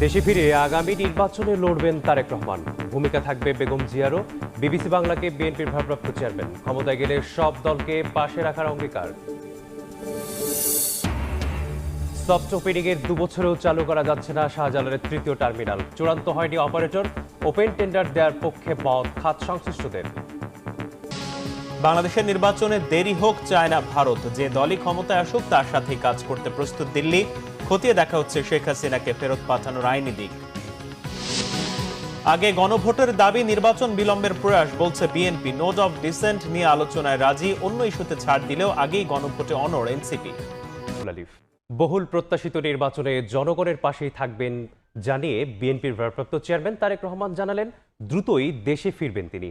দেশে ফিরে আগামী নির্বাচনে লড়বেন তারেক রহমান। ভূমিকা থাকবে বেগম জিয়ারও। বিবিসি বাংলাকে বিএনপির ভারপ্রাপ্ত চেয়ারম্যান। ক্ষমতায় গেলে সব দলকে পাশে রাখার অঙ্গীকার। সফট ওপেনিং এর দুবছরেও চালু করা যাচ্ছে না শাহজালালের তৃতীয় টার্মিনাল। চূড়ান্ত হয়নি অপারেটর। ওপেন টেন্ডার দেওয়ার পক্ষে মত খাত সংশ্লিষ্টদের। বাংলাদেশের নির্বাচনে দেরি হোক চায় না ভারত। যে দলই ক্ষমতায় আসুক, তার সাথেই কাজ করতে প্রস্তুত দিল্লি। খতিয়ে দেখা হচ্ছে শেখ হাসিনাকে ফেরত পাঠানোর আইনি দিক। আগে গণভোটের দাবি, নির্বাচন বিলম্বের প্রয়াস বলছে বিএনপি। নোট অফ ডিসেন্ট নিয়ে আলোচনায় রাজি, অন্য ইস্যুতে ছাড় দিলেও আগেই গণভোটে অনর এনসিপি। বহুল প্রত্যাশিত নির্বাচনে জনগণের পাশেই থাকবেন জানিয়ে বিএনপির ভারপ্রাপ্ত চেয়ারম্যান তারেক রহমান জানালেন, দ্রুতই দেশে ফিরবেন তিনি।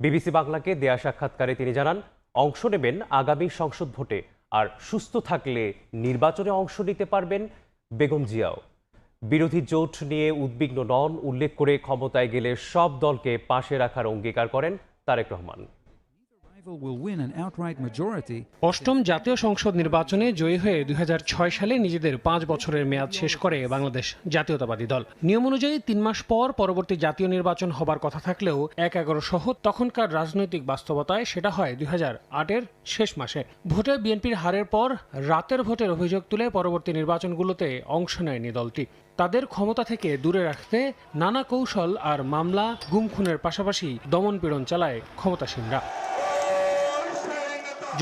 বিবিসি বাংলাকে দেয়া সাক্ষাৎকারে তিনি জানান, অংশ নেবেন আগামী সংসদ ভোটে। আর সুস্থ থাকলে নির্বাচনে অংশ নিতে পারবেন বেগম জিয়াও। বিরোধী জোট নিয়ে উদ্বিগ্ন নন, উল্লেখ করে ক্ষমতায় গেলে সব দলকে পাশে রাখার অঙ্গীকার করেন তারেক রহমান। অষ্টম জাতীয় সংসদ নির্বাচনে জয়ী হয়ে দুই হাজার ছয় সালে নিজেদের পাঁচ বছরের মেয়াদ শেষ করে বাংলাদেশ জাতীয়তাবাদী দল। নিয়ম অনুযায়ী তিন মাস পর পরবর্তী জাতীয় নির্বাচন হবার কথা থাকলেও এক এগারো সহ তখনকার রাজনৈতিক বাস্তবতায় সেটা হয় দুই আটের শেষ মাসে। ভোটে বিএনপির হারের পর রাতের ভোটের অভিযোগ তুলে পরবর্তী নির্বাচনগুলোতে অংশ নেয়নি দলটি। তাদের ক্ষমতা থেকে দূরে রাখতে নানা কৌশল আর মামলা, গুম খুনের পাশাপাশি দমনপীড়ন চালায় ক্ষমতাসীনরা।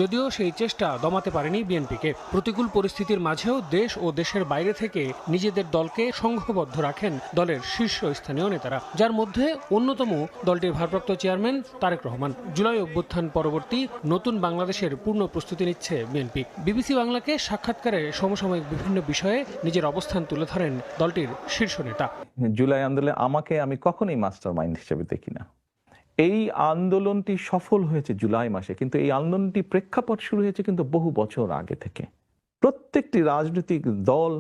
যদিও সেই চেষ্টা দমাতে পারেনি বিএনপিকে। প্রতিকূল পরিস্থিতির মাঝেও দেশ ও দেশের বাইরে থেকে নিজেদের দলকে সংঘবদ্ধ রাখেন দলের শীর্ষস্থানীয় নেতারা, যার মধ্যে অন্যতম দলটির ভারপ্রাপ্ত চেয়ারম্যান তারেক রহমান। জুলাই অভ্যুত্থান পরবর্তী নতুন বাংলাদেশের পূর্ণ প্রস্তুতি নিচ্ছে বিএনপি। বিবিসি বাংলাকে সাক্ষাৎকারে সমসাময়িক বিভিন্ন বিষয়ে নিজের অবস্থান তুলে ধরেন দলটির শীর্ষ নেতা। জুলাই আন্দোলনে আমাকে আমি কখনোই মাস্টার মাইন্ড হিসেবে দেখি না। এই আন্দোলনটি সফল হয়েছে জুলাই মাসে কিন্তু এই আন্দোলনটি প্রেক্ষাপট শুরু হয়েছে কিন্তু বহু বছর আগে থেকে। প্রত্যেকটি রাজনৈতিক দল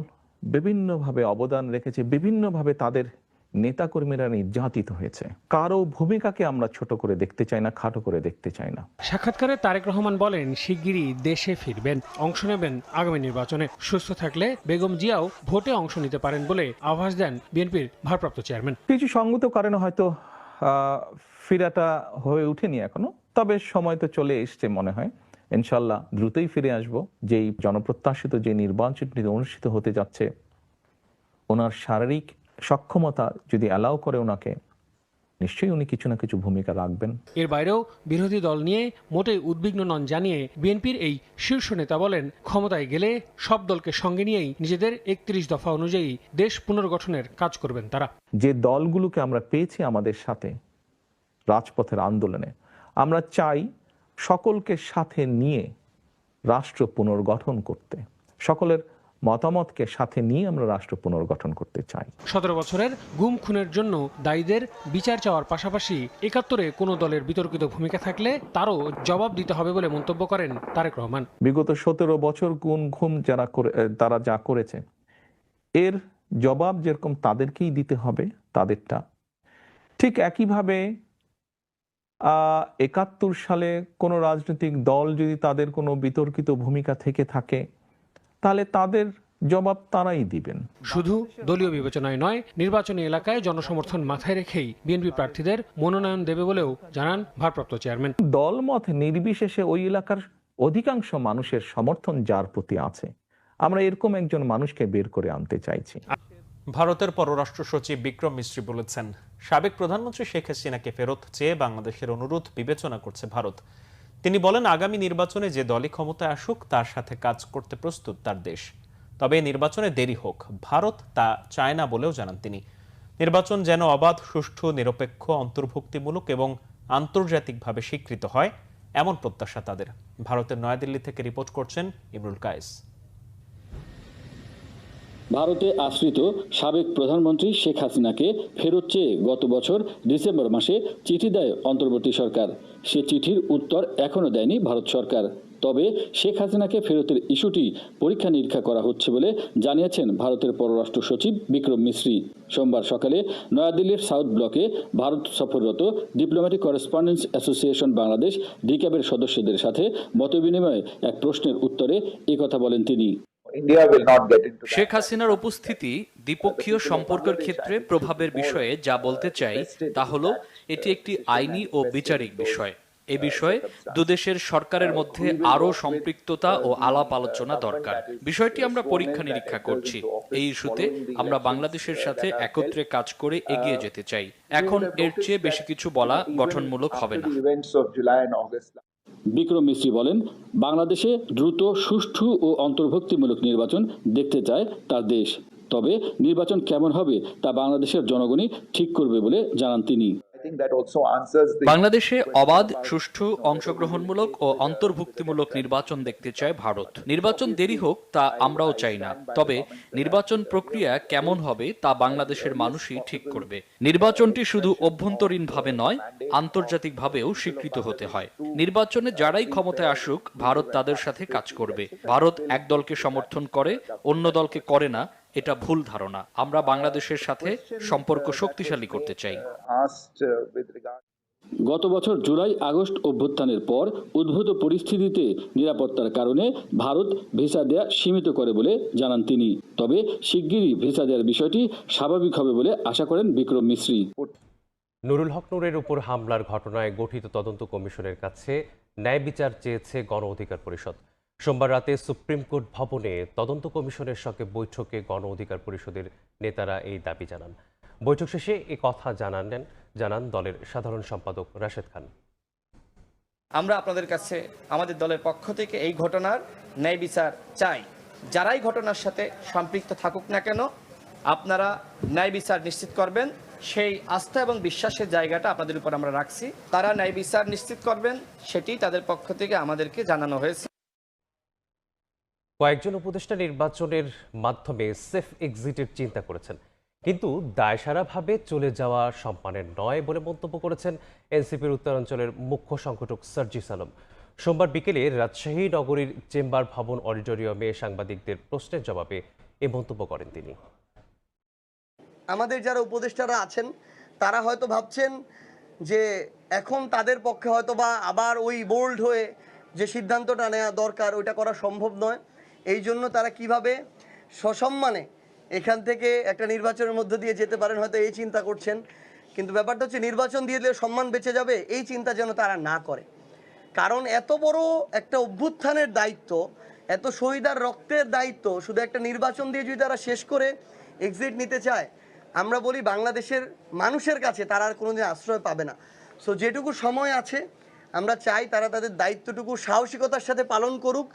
বিভিন্নভাবে অবদান রেখেছে বিভিন্নভাবে তাদের নেতাকর্মীরা নির্যাতিত হয়েছে। কারও ভূমিকাকে আমরা ছোট করে দেখতে চাই না খাটো করে দেখতে চাই না। সাক্ষাৎকারে তারেক রহমান বলেন শিগগিরই দেশে ফিরবেন অংশ নেবেন আগামী নির্বাচনে। সুস্থ থাকলে বেগম জিয়াও ভোটে অংশ নিতে পারেন বলে আভাস দেন বিএনপির ভারপ্রাপ্ত চেয়ারম্যান। কিছু সঙ্গত কারণে হয়তো ফিরাটা হয়ে উঠেনি এখনও। তবে সময় তো চলে এসছে মনে হয়। ইনশাল্লাহ দ্রুতই ফিরে আসব। যেই জনপ্রত্যাশিত, যে নির্বাচনটি অনুষ্ঠিত হতে যাচ্ছে, ওনার শারীরিক সক্ষমতা যদি অ্যালাউ করে ওনাকে নিশ্চয়ই উনি কিছু না কিছু ভূমিকা রাখবেন। এর বাইরেও বিরোধী দল নিয়ে মোটেই উদ্বিগ্ন নন জানিয়ে বিএনপির এই শীর্ষ নেতা বলেন ক্ষমতায় গেলে সব দলকে সঙ্গে নিয়েই নিজেদের একত্রিশ দফা অনুযায়ী দেশ পুনর্গঠনের কাজ করবেন তারা। যে দলগুলোকে আমরা পেয়েছি আমাদের সাথে রাজপথের আন্দোলনে আমরা চাই সকলকে সাথে নিয়ে রাষ্ট্র পুনর্গঠন করতে। সকলের মতামতকে সাথে নিয়ে আমরা রাষ্ট্র পুনর্গঠন করতে চাই। সতেরো বছরের গুম খুনের জন্য দায়ীদের বিচার চাওয়ার পাশাপাশি একাত্তরে কোনো দলের বিতর্কিত ভূমিকা থাকলে তারও জবাব দিতে হবে বলে মন্তব্য করেন তারেক রহমান। বিগত সতেরো বছর গুণ ঘুম যারা করে তারা যা করেছে এর জবাব যেরকম তাদেরকেই দিতে হবে তাদেরটা ঠিক একইভাবে একাত্তর সালে কোনো রাজনৈতিক দল যদি তাদের কোনো বিতর্কিত ভূমিকা থেকে থাকে তাহলে তাদের জবাব তারাই দিবেন। শুধু দলীয় বিবেচনায় নয় নির্বাচনী এলাকায় জনসমর্থন মাথায় রেখেই বিএনপি প্রার্থীদের মনোনয়ন দেবে বলেও জানান ভারপ্রাপ্ত চেয়ারম্যান। দলমত নির্বিশেষে ওই এলাকার অধিকাংশ মানুষের সমর্থন যার প্রতি আছে। আমরা এরকম একজন মানুষকে বের করে আনতে চাইছি। ভারতের পররাষ্ট্র সচিব বিক্রম মিশ্রী বলেছেন সাবেক প্রধানমন্ত্রী শেখ হাসিনাকে ফেরত চেয়ে বাংলাদেশের অনুরোধ বিবেচনা করছে ভারত। তিনি বলেন, আগামী নির্বাচনে যে দলই ক্ষমতায় আসুক, তার সাথে কাজ করতে প্রস্তুত তার দেশ। তবে নির্বাচনে দেরি হোক। ভারত তা চায় না বলেও জানান তিনি। নির্বাচন যেন অবাধ, সুষ্ঠু, নিরপেক্ষ, অন্তর্ভুক্তিমূলক এবং আন্তর্জাতিকভাবে স্বীকৃত হয়, এমন প্রত্যাশা তাদের। ভারতের নয়াদিল্লি থেকে রিপোর্ট করছেন ইমরুল কায়েস। ভারতে আশ্রিত সাবেক প্রধানমন্ত্রী শেখ হাসিনাকে ফেরত চেয়ে গত বছর ডিসেম্বর মাসে চিঠি দেয় অন্তর্বর্তী সরকার। সে চিঠির উত্তর এখনও দেয়নি ভারত সরকার। তবে শেখ হাসিনাকে ফেরতের ইস্যুটি পরীক্ষা নিরীক্ষা করা হচ্ছে বলে জানিয়েছেন ভারতের পররাষ্ট্র সচিব বিক্রম মিশ্রি। সোমবার সকালে নয়াদিল্লির সাউথ ব্লকে ভারত সফররত ডিপ্লোম্যাটিক করেসপন্ডেন্স অ্যাসোসিয়েশন বাংলাদেশ ডিক্যাবের সদস্যদের সাথে মতবিনিময়ে এক প্রশ্নের উত্তরে একথা বলেন তিনি। শেখ হাসিনার উপস্থিতি দ্বিপক্ষীয় সম্পর্কের ক্ষেত্রে প্রভাবের বিষয়ে যা বলতে চাই তা হলো এটি একটি আইনি ও বিচারিক বিষয়। এ বিষয়ে দুদেশের সরকারের মধ্যে আরও সম্পৃক্ততা ও আলাপ আলোচনা দরকার। বিষয়টি আমরা পরীক্ষা নিরীক্ষা করছি। এই ইস্যুতে আমরা বাংলাদেশের সাথে একত্রে কাজ করে এগিয়ে যেতে চাই। এখন এর চেয়ে বেশি কিছু বলা গঠনমূলক হবে না। বিক্রম মিস্ত্রি বলেন, বাংলাদেশে দ্রুত, সুষ্ঠু ও অন্তর্ভুক্তিমূলক নির্বাচন দেখতে চায় তার দেশ। তবে নির্বাচন কেমন হবে তা বাংলাদেশের জনগণই ঠিক করবে বলে জানান তিনি। বাংলাদেশে অবাধ সুষ্ঠু অংশগ্রহণমূলক ও অন্তর্ভুক্তিমূলক নির্বাচন দেখতে চায় ভারত। নির্বাচন দেরি হোক তা আমরাও চাই না। তবে নির্বাচন প্রক্রিয়া কেমন হবে তা বাংলাদেশের মানুষই ঠিক করবে। নির্বাচনটি শুধু অভ্যন্তরীণভাবে নয় আন্তর্জাতিকভাবেও স্বীকৃত হতে হয়। নির্বাচনে যারাই ক্ষমতায় আসুক ভারত তাদের সাথে কাজ করবে। ভারত এক দলকে সমর্থন করে অন্য দলকে করে না এটা ভুল ধারণা। আমরা বাংলাদেশের সাথে সম্পর্ক শক্তিশালী করতে চাই। গত বছর জুলাই আগস্ট অভ্যুত্থানের পর উদ্ভূত পরিস্থিতিতে নিরাপত্তার কারণে ভারত ভিসা দেয়া সীমিত করে বলে জানান তিনি। তবে শিগগিরই ভিসা দেওয়ার বিষয়টি স্বাভাবিক হবে বলে আশা করেন বিক্রম মিশ্রি। নুরুল হক নুরের উপর হামলার ঘটনায় গঠিত তদন্ত কমিশনের কাছে ন্যায় বিচার চেয়েছে গণ অধিকার পরিষদ। সোমবার রাতে সুপ্রিম কোর্ট ভবনে তদন্ত কমিশনের সঙ্গে বৈঠকে গণ অধিকার পরিষদের নেতারা এই দাবি জানান। বৈঠক শেষে এ কথা জানালেন, জানান দলের সাধারণ সম্পাদক রাশেদ খান। আমরা আপনাদের কাছে, আমাদের দলের পক্ষ থেকে এই ঘটনার ন্যায় বিচার চাই। যারাই ঘটনার সাথে সম্পৃক্ত থাকুক না কেন, আপনারা ন্যায় বিচার নিশ্চিত করবেন। সেই আস্থা এবং বিশ্বাসের জায়গাটা আপনাদের উপর আমরা রাখছি। তারা ন্যায় বিচার নিশ্চিত করবেন, সেটি তাদের পক্ষ থেকে আমাদেরকে জানানো হয়েছে। কয়েকজন উপদেষ্টা নির্বাচনের মাধ্যমে সেফ এক্সিটের চিন্তা করেছেন। কিন্তু দায়সারাভাবে চলে যাওয়া সম্মানের নয় বলে মন্তব্য করেছেন এনসিপির উত্তরাঞ্চলের মুখ্য সংগঠক সার্জিস আলম। সোমবার বিকেলে রাজশাহী নগরীর চেম্বার ভবন অডিটোরিয়ামে সাংবাদিকদের প্রশ্নের জবাবে এ মন্তব্য করেন তিনি। আমাদের যারা উপদেষ্টারা আছেন, তারা হয়তো ভাবছেন যে এখন তাদের পক্ষে হয়তো বা আবার ওই বোল্ড হয়ে যে সিদ্ধান্তটা নেওয়া দরকার, ওইটা করা সম্ভব নয়। এই জন্য তারা কীভাবে সসম্মানে এখান থেকে একটা নির্বাচনের মধ্য দিয়ে যেতে পারেন, হয়তো এই চিন্তা করছেন। কিন্তু ব্যাপারটা হচ্ছে, নির্বাচন দিয়ে দিলে সম্মান বেঁচে যাবে, এই চিন্তা যেন তারা না করে। কারণ এত বড় একটা অভ্যুত্থানের দায়িত্ব, এত শহীদার রক্তের দায়িত্ব, শুধু একটা নির্বাচন দিয়ে যদি তারা শেষ করে এক্সিট নিতে চায়, আমরা বলি বাংলাদেশের মানুষের কাছে তারা আর কোনোদিন আশ্রয় পাবে না। সো যেটুকু সময় আছে, আমরা চাই তারা তাদের দায়িত্বটুকু, সাহসিকতার সাথে পালন করুক।